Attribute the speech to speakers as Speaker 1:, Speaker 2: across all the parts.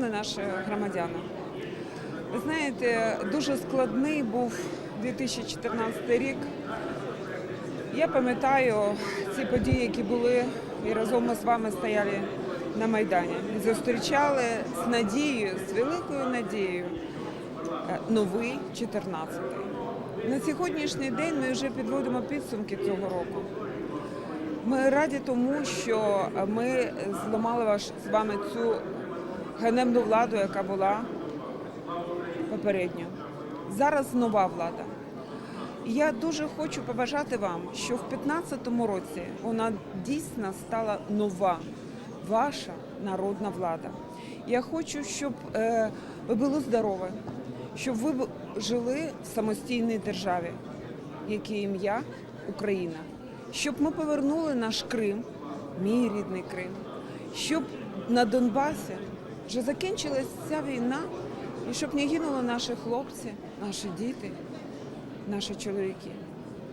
Speaker 1: наші громадяни. Ви знаєте, дуже складний був 2014 рік. Я пам'ятаю ці події, які були, і разом ми з вами стояли на Майдані. Зустрічали з надією, з великою надією е, новий 14-й. На сьогоднішній день ми вже підводимо підсумки цього року. Ми раді тому, що ми зламали ваш з вами цю ганебну владу, яка була попередньо. Зараз нова влада. Я дуже хочу побажати вам, що в 2015 році вона дійсно стала нова, ваша народна влада. Я хочу, щоб е, ви були здорові, щоб ви жили в самостійній державі, яке ім'я Україна, щоб ми повернули наш Крим, мій рідний Крим, щоб на Донбасі вже закінчилась ця війна, і щоб не гинули наші хлопці, наші діти наші чоловіки.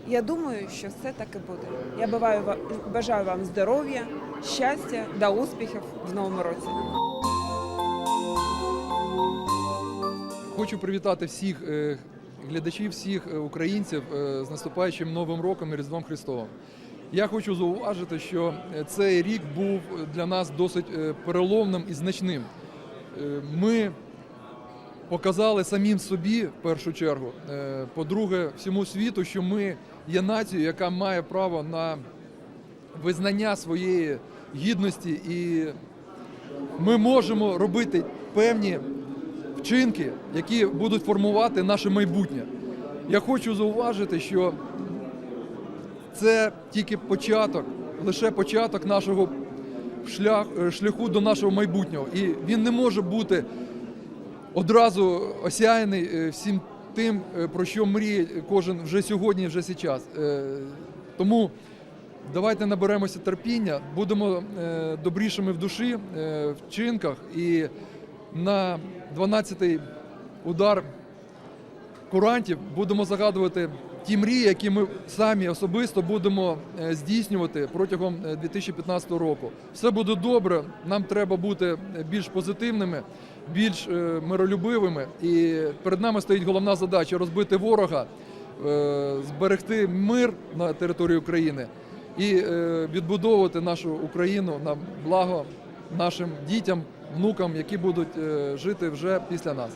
Speaker 1: Я думаю, що все так і буде. Я вам, бажаю вам здоров'я, щастя та успіхів в новому році.
Speaker 2: Хочу привітати всіх е, глядачів, всіх е, українців е, з наступаючим Новим роком і Різдвом Христовим. Я хочу зауважити, що цей рік був для нас досить переломним і значним. Е, Ми показали самим собі в першу чергу. е, По-друге, всьому світу, що ми є нацією, яка має право на визнання своєї гідності, і ми можемо робити певні вчинки, які будуть формувати наше майбутнє. Я хочу зауважити, що це тільки початок, лише початок нашого шлях, е, шляху до нашого майбутнього. І він не може бути одразу осяяний е, всім тим, е, про що мріє кожен вже сьогодні, вже зараз. Тому давайте наберемося терпіння, будемо добрішими в душі, в вчинках і на 12-й удар курантів будемо загадувати ті мрії, які ми самі особисто будемо е, здійснювати протягом е, 2015 року. Все буде добре. Нам треба бути е, більш позитивними, більш е, миролюбивими. І перед нами стоїть головна задача розбити ворога, е, зберегти мир на території України і е, відбудовувати нашу Україну на благо нашим дітям, внукам, які будуть е, жити вже після нас.